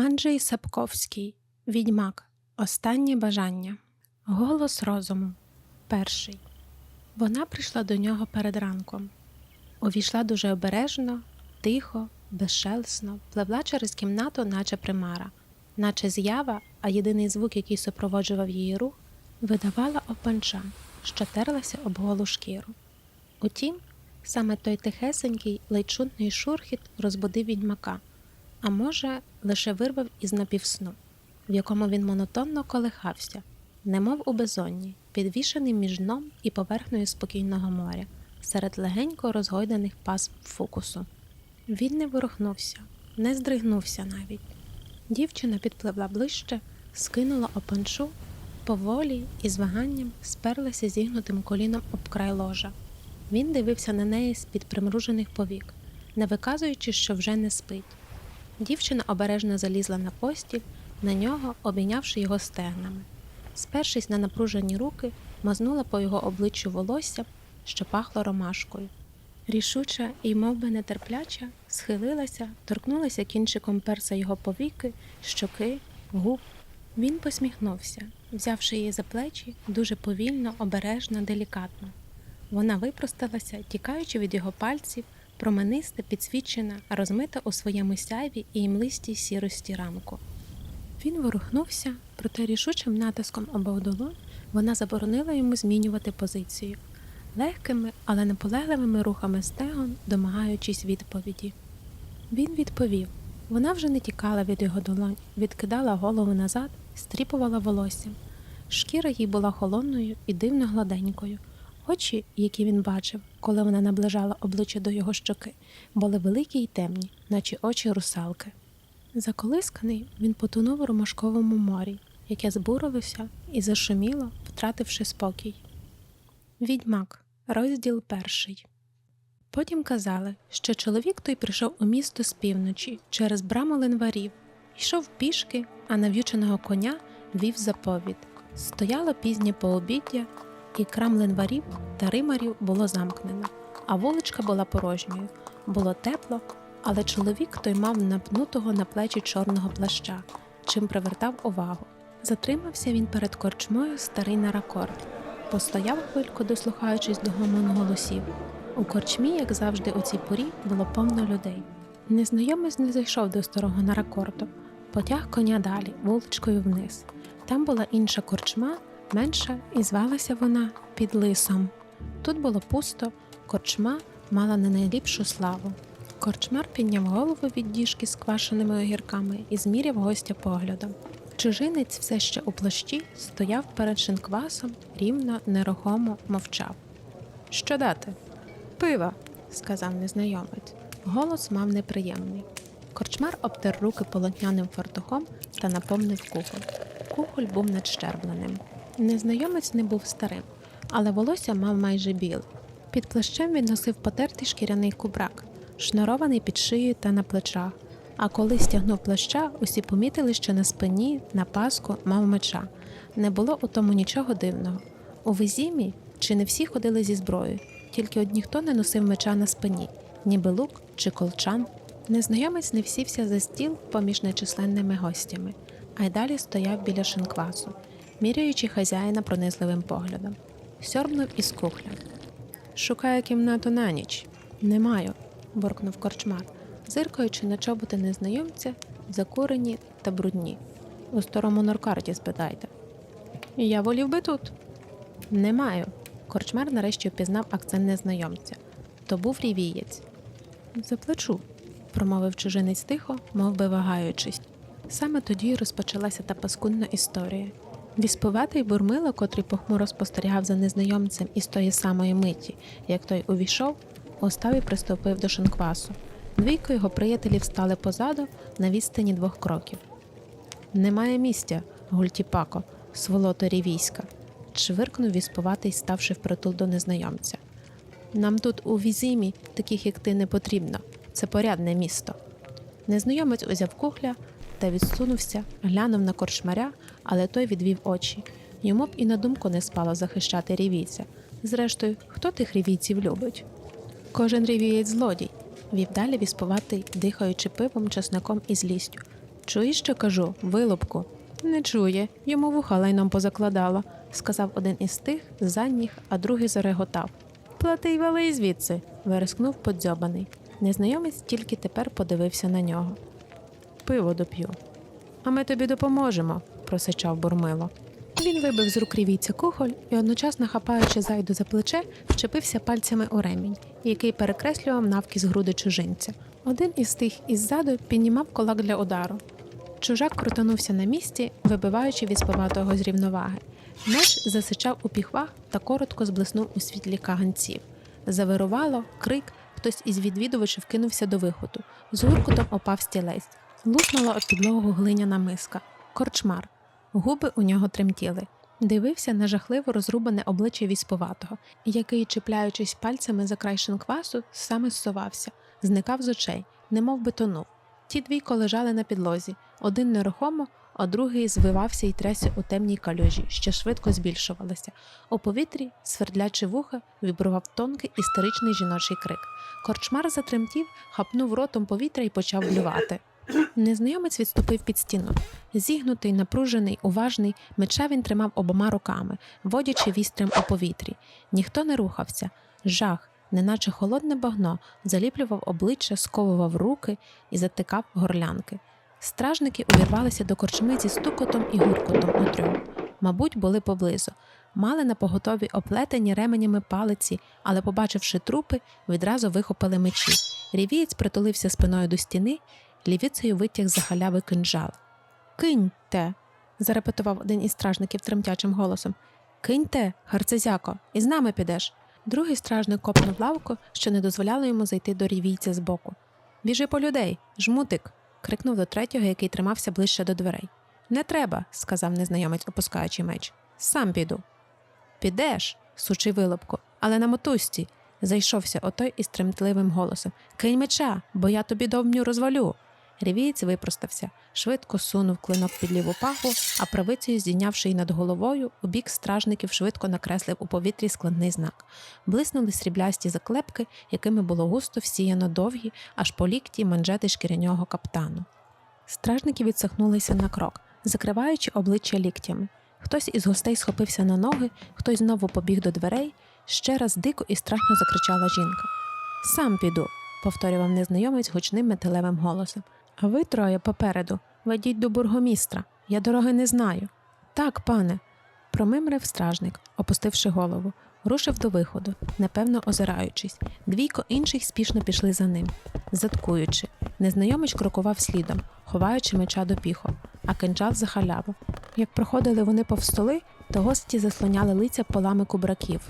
Анджей Сапковський Відьмак. Останнє бажання. Голос розуму. Перший. Вона прийшла до нього перед ранком. Увійшла дуже обережно, тихо, безшелесно, пливла через кімнату, наче примара, наче з'ява, а єдиний звук, який супроводжував її рух, видавала опанча, що терлася об голу шкіру. Утім, саме той тихесенький, ледь чутний шурхіт розбудив відьмака, а може, лише вирвав із напівсну, в якому він монотонно колихався, немов у безодні, підвішений між дном і поверхнею спокійного моря, серед легенько розгойданих пасм фокусу. Він не ворухнувся, не здригнувся навіть. Дівчина підпливла ближче, скинула опанчу, поволі і з ваганням сперлася зігнутим коліном об край ложа. Він дивився на неї з-під примружених повік, не виказуючи, що вже не спить. Дівчина обережно залізла на постіль, на нього, обійнявши його стегнами. Спершись на напружені руки, мазнула по його обличчю волосся, що пахло ромашкою. Рішуча і мов би нетерпляча, схилилася, торкнулася кінчиком перса його повіки, щоки, губ. Він посміхнувся, взявши її за плечі дуже повільно, обережно, делікатно. Вона випросталася, тікаючи від його пальців, промениста, підсвічена, розмита у своєму сяйві і імлистій сірості ранку. Він ворухнувся, проте рішучим натиском обох долонь вона заборонила йому змінювати позицію, легкими, але наполегливими рухами стегон, домагаючись відповіді. Він відповів. Вона вже не тікала від його долонь, відкидала голову назад, стріпувала волоссям. Шкіра їй була холодною і дивно гладенькою. Очі, які він бачив, коли вона наближала обличчя до його щоки, були великі й темні, наче очі русалки. Заколисканий він потонув у ромашковому морі, яке збурилося і зашуміло, втративши спокій. Відьмак, розділ перший. Потім казали, що чоловік той прийшов у місто з півночі через браму ленварів, йшов пішки, а нав'юченого коня вів заповід. Стояло пізнє пообіддя, і крам ленварів та римарів було замкнено, а вуличка була порожньою. Було тепло, але чоловік той мав напнутого на плечі чорного плаща, чим привертав увагу. Затримався він перед корчмою старий наракорд, постояв хвильку, дослухаючись до гомону голосів. У корчмі, як завжди, у цій порі було повно людей. Незнайомець не зайшов до старого наракорду, потяг коня далі, вуличкою вниз. Там була інша корчма, менша, і звалася вона під лисом. Тут було пусто, корчма мала не найліпшу славу. Корчмар підняв голову від діжки з квашеними огірками і зміряв гостя поглядом. Чужинець все ще у плащі стояв перед шинквасом, рівно, нерухомо мовчав. Що дати? Пива, сказав незнайомець. Голос мав неприємний. Корчмар обтер руки полотняним фартухом та наповнив кухоль. Кухоль був надщербленим. Незнайомець не був старим, але волосся мав майже біле. Під плащем він носив потертий шкіряний кубрак, шнурований під шиєю та на плечах. А коли стягнув плаща, усі помітили, що на спині, на паску мав меча. Не було у тому нічого дивного. У визімі чи не всі ходили зі зброєю, тільки от ніхто не носив меча на спині, ніби лук чи колчан. Незнайомець не всівся за стіл поміж нечисленними гостями, а й далі стояв біля шинквасу, міряючи хазяїна пронизливим поглядом. Сьорбнув із кухля. Шукаю кімнату на ніч. Не маю, буркнув корчмар, зиркаючи на чоботи незнайомця, закурені та брудні. У старому норкарті спитайте. Я волів би тут. Не маю. Корчмар нарешті впізнав акцент незнайомця. То був рівієць. Заплачу, промовив чужинець тихо, мов би вагаючись. Саме тоді розпочалася та паскудна історія. Віспуватий бурмило, котрий похмуро спостерігав за незнайомцем із тої самої миті, як той увійшов, остав і приступив до шинквасу. Двійко його приятелів стали позаду на відстані двох кроків. Немає місця, гультіпако, сволото рівійська, чвиркнув віспуватий, ставши впритул до незнайомця. Нам тут у візімі таких, як ти, не потрібно. Це порядне місто. Незнайомець узяв кухля та відсунувся, глянув на корчмаря, але той відвів очі. Йому б і на думку не спало захищати рівійця. Зрештою, хто тих рівійців любить? Кожен рівієць злодій, вів далі віспуватий, дихаючи пивом, чесником і злістю. Чуєш, що кажу, вилупку? Не чує, йому вуха лайном позакладало, сказав один із тих задніх, а другий зареготав. Плати й вали звідси, верескнув подзьобаний. Незнайомець тільки тепер подивився на нього. Пиво доп'ю. А ми тобі допоможемо, просичав Бурмило. Він вибив з рук рівійця кухоль і, одночасно хапаючи зайду за плече, вчепився пальцями у ремінь, який перекреслював навкіз груди чужинця. Один із тих іззаду піднімав кулак для удару. Чужак крутанувся на місці, вибиваючи віспуватого з рівноваги. Меч засичав у піхвах та коротко зблиснув у світлі каганців. Завирувало, крик, хтось із відвідувачів кинувся до виходу. З гуркотом опав стілець. Луснула об підлогу глиняна миска. Корчмар. Губи у нього тремтіли. Дивився на жахливо розрубане обличчя віспуватого, який, чіпляючись пальцями за край шинквасу, саме зсувався, зникав з очей, немов би тонув. Ті двійко лежали на підлозі, один нерухомо, а другий звивався і трясся у темній калюжі, що швидко збільшувалася. У повітрі, свердлячи вуха, вібрував тонкий істеричний жіночий крик. Корчмар затремтів, хапнув ротом повітря і почав блювати. Незнайомець відступив під стіну. Зігнутий, напружений, уважний, меча він тримав обома руками, водячи вістрям у повітрі. Ніхто не рухався. Жах, неначе холодне багно, заліплював обличчя, сковував руки і затикав горлянки. Стражники увірвалися до корчми зі стукотом і гуркотом у трьох. Мабуть, були поблизу. Мали на поготові оплетені ременями палиці, але, побачивши трупи, відразу вихопили мечі. Рівієць притулився спиною до стіни, лівіцею витяг за халяви кинджал. Киньте. зарепетував один із стражників тремтячим голосом. Киньте, гарцезяко, і з нами підеш. Другий стражник копнув лавку, що не дозволяло йому зайти до рівійця збоку. Біжи по людей, жмутик. крикнув до третього, який тримався ближче до дверей. Не треба, сказав незнайомець, опускаючи меч. Сам піду. Підеш, сучий вилупку, але на мотузці. Зайшовся отой із тремтливим голосом. Кинь меча, бо я тобі довмню розвалю. Рівієць випростався, швидко сунув клинок під ліву паху, а правицею, здійнявши її над головою, у бік стражників швидко накреслив у повітрі складний знак. Блиснули сріблясті заклепки, якими було густо всіяно довгі, аж по лікті манжети шкірянього каптану. Стражники відсахнулися на крок, закриваючи обличчя ліктями. Хтось із гостей схопився на ноги, хтось знову побіг до дверей. Ще раз дико і страшно закричала жінка. Сам піду, повторював незнайомець гучним металевим голосом. А ви троє попереду, ведіть до бургомістра. Я дороги не знаю. Так, пане, промимрив стражник, опустивши голову, рушив до виходу, непевно озираючись. Двійко інших спішно пішли за ним, заткуючи. Незнайомець крокував слідом, ховаючи меча до піху, а кинджал за халяву. Як проходили вони повз столи, то гості заслоняли лиця полами кубраків.